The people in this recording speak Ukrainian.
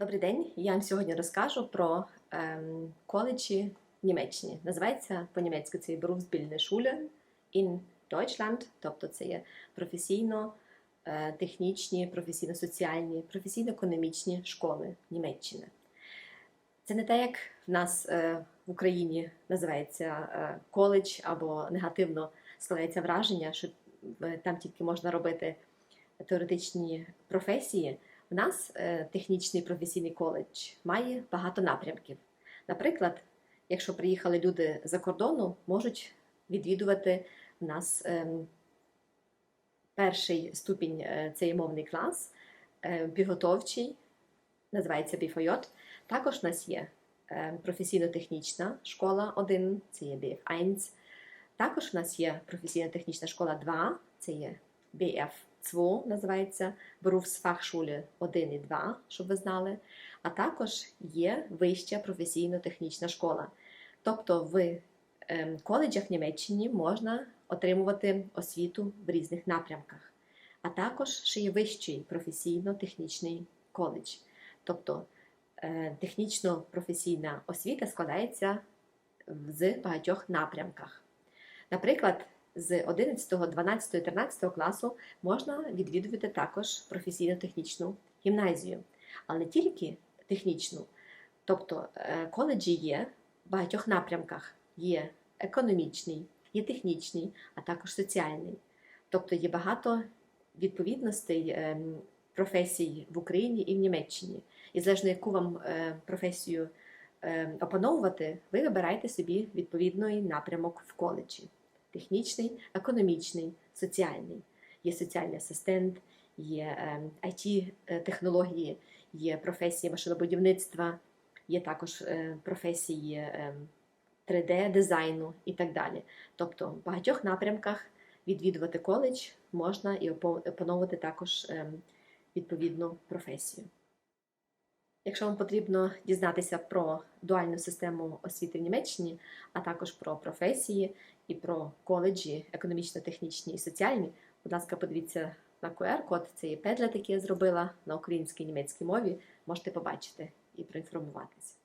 Добрий день. Я вам сьогодні розкажу про ем, коледжі в Німеччині. Називається по-німецьки це Berufsbildende Schule in Deutschland, тобто це є професійно е, професійно-соціальні, професійно-економічні школи Німеччини. Це не те, як в нас е, в Україні називається е, коледж або негативно складається враження, що е, там тільки можна робити теоретичні професії. У нас е, технічний професійний коледж має багато напрямків. Наприклад, якщо приїхали люди за кордону, можуть відвідувати в нас ем, перший ступінь е, це є мовний клас, е, підготовчий, називається BFJ. Також у нас є е, професійно-технічна школа 1, це є BF1. Також у нас є професійно-технічна школа 2, це є BF2, називається Berufsfachschule 1 і 2, щоб ви знали. А також є вища професійно-технічна школа. Тобто в ем, коледжах в Німеччині можна отримувати освіту в різних напрямках. А також ще є вищий професійно-технічний коледж. Тобто е, технічно-професійна освіта складається з багатьох напрямках. Наприклад, з 11, 12, 13 класу можна відвідувати також професійно-технічну гімназію, але не тільки технічну. Тобто е, коледжі є в багатьох напрямках: є економічний, є технічний, а також соціальний. Тобто є багато відповідностей ем, професій в Україні і в Німеччині. І залежно яку вам е, професію е, опановувати, ви вибираєте собі відповідний напрямок в коледжі технічний, економічний, соціальний. Є соціальний асистент, є IT-технології, є професії машинобудівництва, є також е, професії 3D-дизайну і так далі. Тобто в багатьох напрямках відвідувати коледж можна і опановувати також ем, відповідну професію. Якщо вам потрібно дізнатися про дуальну систему освіти в Німеччині, а також про професії і про коледжі економічно-технічні і соціальні, будь ласка, подивіться на QR-код, це є педлет, який я зробила на українській і німецькій мові, можете побачити і проінформуватися.